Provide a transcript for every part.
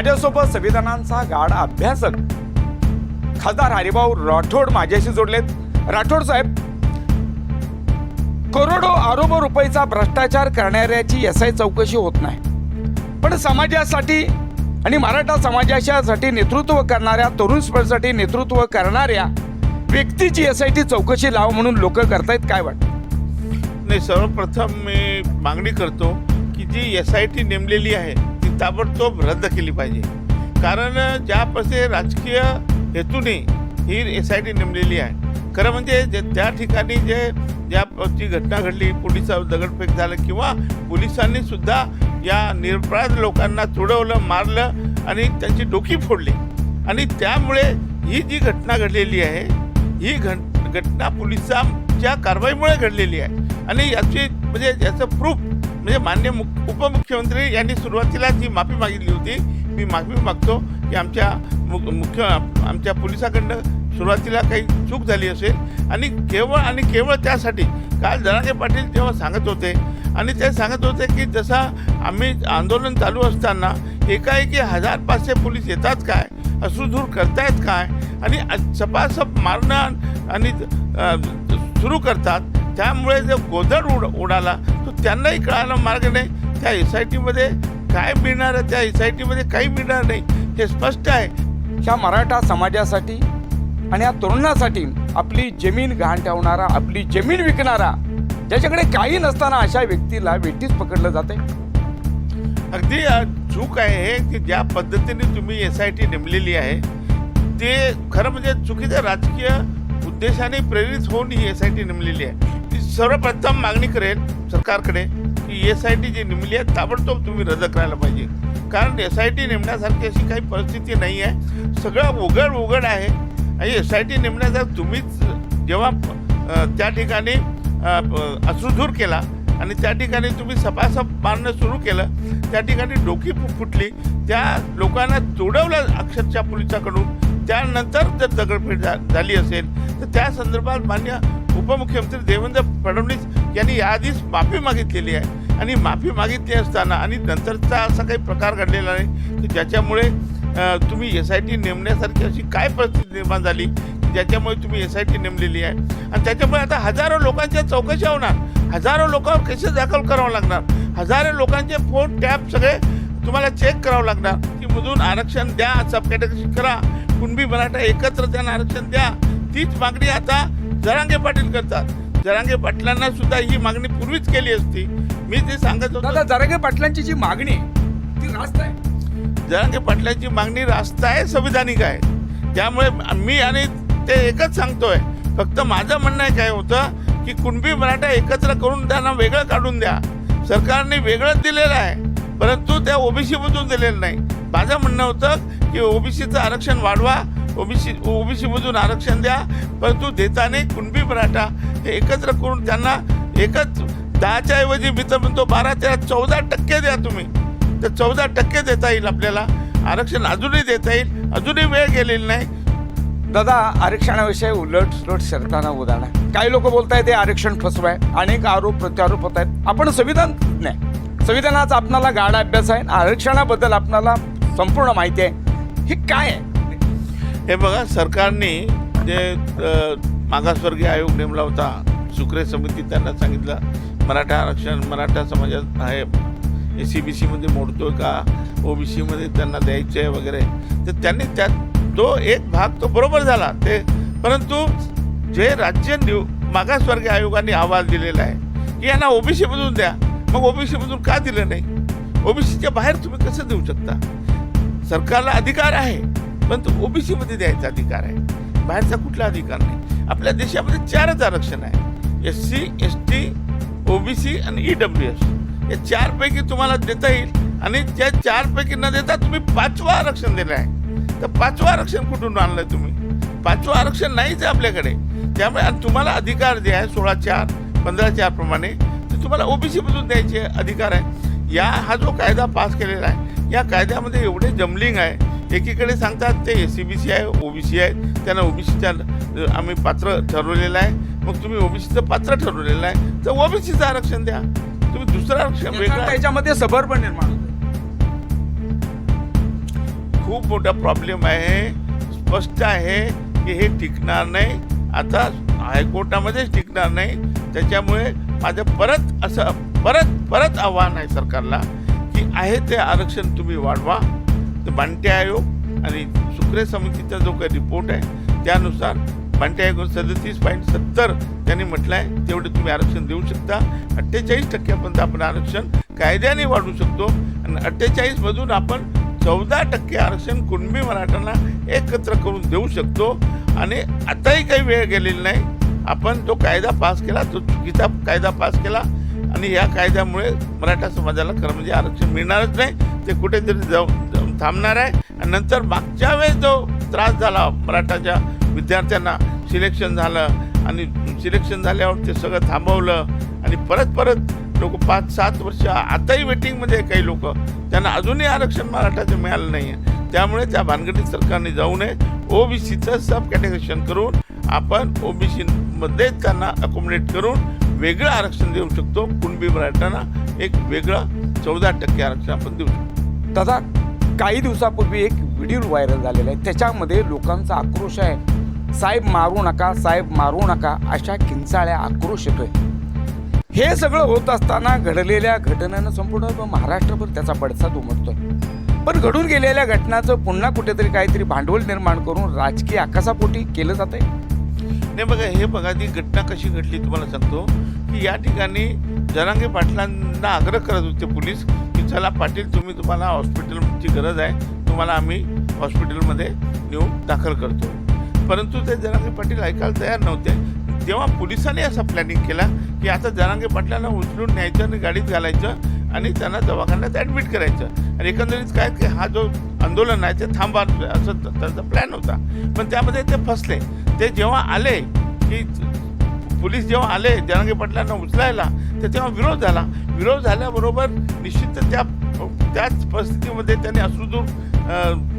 माझ्यासोबत संविधानांचा गाढ अभ्यासक खासदार हरिभाऊ राठोड माझ्याशी जोडलेत. राठोड साहेब करोडो आरोप रुपयेचा भ्रष्टाचार करणाऱ्याची एस आय चौकशी होत नाही. पण समाजासाठी आणि मराठा समाजाच्यासाठी नेतृत्व करणाऱ्या तरुण स्पर्धासाठी नेतृत्व करणाऱ्या व्यक्तीची एस आय टी चौकशी लाव म्हणून लोक करतायत काय वाटतं? नाही सर्वप्रथम मी मागणी करतो की जी एस आय टी नेमलेली आहे ताबडतोब रद्द केली पाहिजे. कारण ज्या प्रसे राजकीय हेतूने ही एस आय टी नेमलेली आहे. खरं म्हणजे जे त्या ठिकाणी जे ज्या घटना घडली पोलिसावर दगडफेक झालं किंवा पोलिसांनी सुद्धा या निरपराध लोकांना तुडवलं मारलं आणि त्यांची डोकी फोडली. आणि त्यामुळे ही जी घटना घडलेली आहे ही घट घटना पोलिसांच्या कारवाईमुळे घडलेली आहे. आणि याची म्हणजे याचं प्रूफ म्हणजे मान्य उपमुख्यमंत्री यांनी सुरुवातीला जी माफी मागितली होती मी माफी मागतो की आमच्या मु- मुख्य आमच्या पोलिसाकडनं सुरुवातीला काही चूक झाली असेल आणि केवळ आणि केवळ त्यासाठी काल जरांगे पाटील जेव्हा सांगत होते आणि ते सांगत होते की जसा आम्ही आंदोलन चालू असताना एकाएकी हजार पाचशे पोलीस येतात काय अश्रुधूर करतायत काय आणि सपासप मारणं आणि सुरू करतात त्यामुळे जो गोंधळ उड उडाला त्यांनाही कळायला मार्ग नाही. त्या एस आय टीमध्ये काय मिळणार आहे? त्या एस आय टीमध्ये काही मिळणार नाही. हे स्पष्ट आहे. ह्या मराठा समाजासाठी आणि या तरुणासाठी आपली जमीन घाण ठेवणारा आपली जमीन विकणारा ज्याच्याकडे काही नसताना अशा व्यक्तीला वेटीच पकडलं जाते अगदी चूक आहे की ज्या पद्धतीने तुम्ही एस आय टी नेमलेली आहे ते खरं म्हणजे चुकीच्या राजकीय उद्देशाने प्रेरित होऊन ही एस आय टी नेमलेली आहे. सर्वप्रथम मागणी करेल सरकारकडे की एस आय टी जी नेमली आहे ताबडतोब तुम्ही रद्द करायला पाहिजे. कारण एस आय टी नेमण्यासारखी अशी काही परिस्थिती नाही आहे सगळं उघड उघड आहे. आणि एस आय टी नेमण्यासाठी तुम्हीच जेव्हा त्या ठिकाणी अ, अश्रुधूर केला आणि त्या ठिकाणी तुम्ही सपासप मारणं सुरू केलं त्या ठिकाणी डोकी फुटली. त्या लोकांना तोडवलं अक्षरशः पोलिसाकडून. त्यानंतर जर दगडफेड झा झाली असेल तर त्या संदर्भात मान्य उपमुख्यमंत्री देवेंद्र फडणवीस यांनी याआधीच माफी मागितलेली आहे. आणि माफी मागितली असताना आणि नंतरचा असा काही प्रकार घडलेला नाही की ज्याच्यामुळे तुम्ही एस आय टी नेमण्यासारखी अशी काय परिस्थिती निर्माण झाली ज्याच्यामुळे तुम्ही एस आय टी नेमलेली आहे? आणि त्याच्यामुळे आता हजारो लोकांच्या चौकशा होणार हजारो लोकांवर केसेस दाखल करावं लागणार हजारो लोकांचे फोन टॅप सगळे तुम्हाला चेक करावं लागणार की मधून आरक्षण द्या सब कॅटेगरी करा कुणबी मराठा एकत्र त्यांना आरक्षण द्या तीच मागणी आता जरांगे पाटील करतात. जरांगे पाटलांना सुद्धा ही मागणी पूर्वीच केली असती. मी ते सांगत दादा होतो जरांगे पाटलांची जी मागणी आहे, ती रास्त आहे. जरांगे पाटलांची मागणी रास्त आहे संविधानिक आहे. त्यामुळे मी आणि ते एकच सांगतोय. फक्त माझं म्हणणं आहे काय होतं की कुणबी मराठा एकत्र करून त्यांना वेगळं काढून द्या. सरकारने वेगळंच दिलेलं आहे परंतु त्या ओबीसी मधून दिलेलं नाही. माझं म्हणणं होतं की ओबीसीचं आरक्षण वाढवा ओबीसी ओबीसीमधून आरक्षण द्या परंतु देताना कुणबी मराठा हे एकत्र करून त्यांना एकच दहाच्या ऐवजी मी तर म्हणतो बारा तेरा चौदा टक्के द्या तुम्ही. तर चौदा टक्के देता येईल आपल्याला. आरक्षण अजूनही देता येईल. अजूनही वेळ गेलेली नाही. दादा आरक्षणाविषयी उलट सुलट सरताना उदाहरण आहे. काही लोक बोलतायत ते आरक्षण फसवाय अनेक आरोप प्रत्यारोप होत आहेत आपण संविधान नाही. संविधानाचा आपणाला गाढा अभ्यास आहे. आरक्षणाबद्दल आपणाला संपूर्ण माहिती आहे. हे काय आहे? हे बघा सरकारने जे मागासवर्गीय आयोग नेमला होता सुक्रे समिती त्यांना सांगितलं मराठा आरक्षण मराठा समाजात आहे. ए सी बी सीमध्ये मोडतो आहे का? ओ बी सीमध्ये त्यांना द्यायचं आहे वगैरे. तर त्यांनी त्यात तो एक भाग तो बरोबर झाला. ते परंतु जे राज्य निव मागासवर्गीय आयोगाने अहवाल दिलेला आहे की यांना ओबीसीमधून द्या. मग ओबीसीमधून का दिलं नाही? ओबीसीच्या बाहेर तुम्ही कसं देऊ शकता? सरकारला अधिकार आहे. परंतु तो ओबीसीमध्ये द्यायचा अधिकार आहे. बाहेरचा कुठला अधिकार नाही. आपल्या देशामध्ये चारच आरक्षण आहे. S C S T OBC आणि ई डब्ल्यू एस. या चारपैकी तुम्हाला देता येईल आणि त्या चारपैकी न देता तुम्ही पाचवं आरक्षण दिलं आहे. तर पाचवं आरक्षण कुठून आणलं तुम्ही? पाचवं आरक्षण नाहीच आहे आपल्याकडे. त्यामुळे आणि तुम्हाला अधिकार जे आहे सोळा चार पंधरा चार प्रमाणे ते तुम्हाला ओबीसीमधून द्यायचे अधिकार आहे. या हा जो कायदा पास केलेला आहे या कायद्यामध्ये एवढे जमलिंग आहे. एकीकडे सांगतात ते एस सी बी सी आहे ओबीसी आहे त्यांना ओबीसीच्या आम्ही पात्र ठरवलेलं आहे. मग तुम्ही ओबीसीचं पात्र ठरवलेलं आहे. तर ओबीसीचं आरक्षण द्या. तुम्ही दुसरं आरक्षण वेगळं त्याच्यामध्ये सबर्पण निर्माण होतं. खूप मोठा प्रॉब्लेम आहे. स्पष्ट आहे की हे टिकणार नाही. आता हायकोर्टामध्येच टिकणार नाही. त्याच्यामुळे माझं परत असं परत परत आव्हान आहे सरकारला की आहे ते आरक्षण तुम्ही वाढवा. तर बांटे आयोग आणि सुक्रे समितीचा जो काही रिपोर्ट आहे त्यानुसार बांटे आयोग सदतीस पॉईंट सत्तर त्यांनी म्हटलं आहे तेवढे तुम्ही आरक्षण देऊ शकता. अठ्ठेचाळीस टक्क्यापर्यंत आपण आरक्षण कायद्याने वाढवू शकतो. आणि अठ्ठेचाळीसमधून आपण चौदा टक्के आरक्षण कुणबी मराठ्यांना एकत्र करून देऊ शकतो. आणि आताही काही वेळ गेलेली नाही. आपण जो कायदा पास केला तो चुकीचा कायदा पास केला. आणि या कायद्यामुळे मराठा समाजाला खरं म्हणजे आरक्षण मिळणारच नाही. ते कुठेतरी जाऊ थांबणार आहे. आणि नंतर मागच्या वेळेस जो त्रास झाला मराठाच्या विद्यार्थ्यांना सिलेक्शन झालं आणि सिलेक्शन झाल्यावर ते सगळं थांबवलं आणि परत परत लोक पाच सात वर्ष आताही वेटिंगमध्ये काही लोक. त्यांना अजूनही आरक्षण मराठाचं मिळालं नाही आहे त्यामुळे त्या भानगडीत सरकारने जाऊ नये. ओबीसीचं सब कॅटेगरेशन करून आपण ओबीसीमध्ये त्यांना अकोमोडेट करून वेगळं आरक्षण देऊ शकतो. कुणबी मराठ्यांना एक वेगळं चौदा टक्के आरक्षण आपण देऊ शकतो. दादा काही दिवसापूर्वी एक व्हिडिओ व्हायरल झालेला आहे. त्याच्यामध्ये लोकांचा आक्रोश आहे. साहेब मारू नका साहेब मारू नका अशा किंचाळ्या आक्रोश येतोय. हे सगळं होत असताना घडलेल्या घटनेनं संपूर्ण महाराष्ट्रभर त्याचा पडसाद उमटतोय पण घडून गेलेल्या घटनाचं पुन्हा कुठेतरी काहीतरी भांडवल निर्माण करून राजकीय आकाशापोटी केलं जात आहे नाही बघा हे बघा ती घटना कशी घडली तुम्हाला सांगतो. की या ठिकाणी जरांगे पाटलांना आग्रह करत होते पोलीस चला पाटील तुम्ही तुम्हाला हॉस्पिटलची गरज आहे. तुम्हाला आम्ही हॉस्पिटलमध्ये नेऊन दाखल करतो. परंतु ते जरांगे पाटील ऐकायला तयार नव्हते. तेव्हा पोलिसांनी असा प्लॅनिंग केला की आता जरांगे पाटलांना उचलून न्यायचं आणि गाडीत घालायचं आणि त्यांना दवाखान्यात ॲडमिट करायचं. आणि एकंदरीत काय की हा जो आंदोलन आहे ते थांबा असं त्यांचा प्लॅन होता. पण त्यामध्ये ते फसले. ते जेव्हा आले की पोलीस जेव्हा आले जरांगे पाटलांना उचलायला तर तेव्हा विरोध झाला. विरोध झाल्याबरोबर निश्चित त्या त्याच परिस्थितीमध्ये त्यांनी अश्रुदूर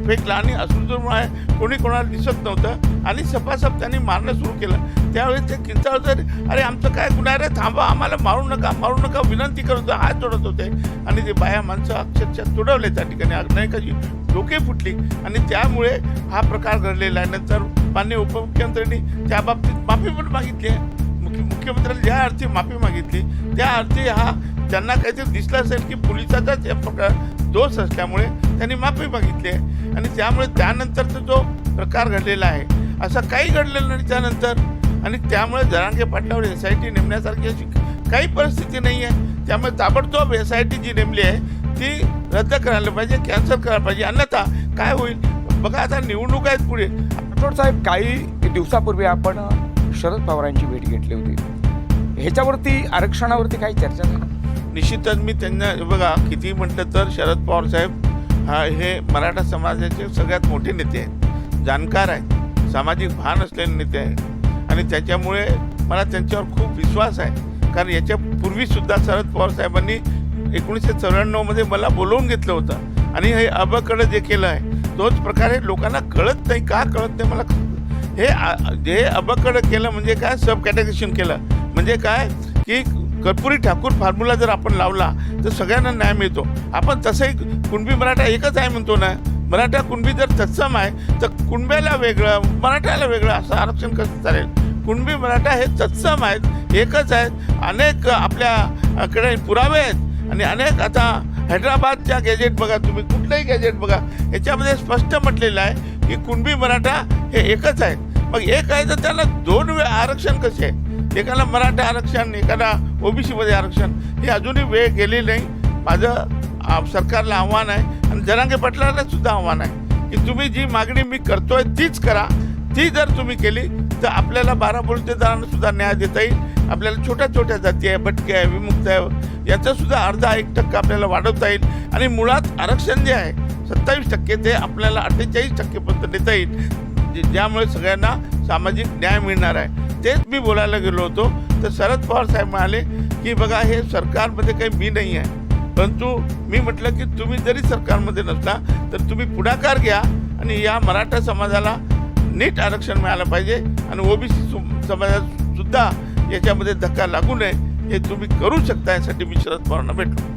फेकला आणि अश्रुदूरमुळे कोणी कोणाला दिसत नव्हतं. आणि सपासप त्यांनी मारणं सुरू केलं. त्यावेळेस ते किंचाळ तर अरे आमचं काय गुन्हा रे थांबा आम्हाला मारू नका मारू नका विनंती करत होतं हात जोडत होते. आणि ते बाया माणसं अक्षरशः तुडवले त्या ठिकाणी. अग्नायकाची डोके फुटली. आणि त्यामुळे हा प्रकार घडलेला आहे. नंतर माननीय उपमुख्यमंत्र्यांनी त्या बाबतीत माफी पण मागितली आहे. मुख्यमंत्र्यांनी ज्या अर्थी माफी मागितली त्या अर्थी हा त्यांना काहीतरी दिसलं असेल की पोलिसाचाच या प्रकार दोष असल्यामुळे त्यांनी माफी मागितली आहे. आणि त्यामुळे त्यानंतरचा जो प्रकार घडलेला आहे असं काही घडलेलं नाही त्यानंतर. आणि त्यामुळे जरांगे पाटलावर एस आय टी नेमण्यासारखी अशी काही परिस्थिती नाही आहे त्यामुळे ताबडतोब एस आय टी जी नेमली आहे ती रद्द करायला पाहिजे कॅन्सल करायला पाहिजे. अन्यथा काय होईल? बघा आता निवडणूक आहेत पुढे. राठोड साहेब काही दिवसापूर्वी आपण शरद पवारांची भेट घेतली होती. ह्याच्यावरती आरक्षणावरती काही चर्चा झाली? निश्चितच मी त्यांना बघा किती म्हटलं तर शरद पवार साहेब हा हे मराठा समाजाचे सगळ्यात मोठे नेते आहेत. जाणकार आहेत. सामाजिक भान असलेले नेते आहेत. आणि त्याच्यामुळे मला त्यांच्यावर खूप विश्वास आहे. कारण याच्या पूर्वीसुद्धा शरद पवार साहेबांनी एकोणीसशे चौऱ्याण्णवमध्ये मला बोलवून घेतलं होतं. आणि हे अबकडं जे केलं आहे. तोच प्रकारे लोकांना कळत नाही. का कळत नाही? मला हे आ- जे अबकडं केलं म्हणजे काय? सब कॅटेगरीशन केलं. म्हणजे काय? की कर्पुरी ठाकूर फॉर्म्युला जर आपण लावला तर सगळ्यांना न्याय मिळतो. आपण तसंही कुणबी मराठा एकच आहे म्हणतो ना? मराठा कुणबी जर तत्सम आहे तर कुणब्याला वेगळं मराठ्याला वेगळं असं आरक्षण कसं चालेल? कुणबी मराठा हे तत्सम आहेत एकच आहेत. अनेक आपल्याकडे पुरावे आहेत. आणि अनेक आता हैदराबादच्या गॅजेट बघा तुम्ही कुठलंही गॅजेट बघा याच्यामध्ये स्पष्ट म्हटलेलं आहे की कुणबी मराठा हे एकच आहेत मग एक आहे तर त्याला दोन वेळ आरक्षण कसे? आहे एकाला मराठा आरक्षण एकाला ओबीसीमध्ये आरक्षण. हे अजूनही वेळ गेलेली नाही. माझं सरकारला आव्हान आहे आणि जरांगे पटलाला सुद्धा आव्हान आहे की तुम्ही जी मागणी मी करतोय तीच करा. ती जर तुम्ही केली तर आपल्याला बारा बलुतेदारांना सुद्धा न्याय देता येईल. आपल्याला छोट्या छोट्या जाती आहे भटके आहे विमुक्त आहे. याचं सुद्धा अर्धा एक टक्का आपल्याला वाढवता येईल. आणि मुळात आरक्षण जे आहे सत्तावीस टक्के ते आपल्याला अठ्ठेचाळीस टक्केपर्यंत देता येईल. जे- ज्यामुळे सगळ्यांना सामाजिक न्याय मिळणार आहे. तेच मी बोलायला गेलो होतो. तर शरद पवार साहेब म्हणाले की बघा हे सरकारमध्ये काही मी नाही आहे. परंतु मी म्हटलं की तुम्ही जरी सरकारमध्ये नसला तर तुम्ही पुढाकार घ्या आणि या मराठा समाजाला नीट आरक्षण मिळालं पाहिजे आणि ओबीसी समाजात सुद्धा याच्यामध्ये धक्का लागू नये. हे तुम्ही करू शकता यासाठी मी शरद पवारांना भेटलो.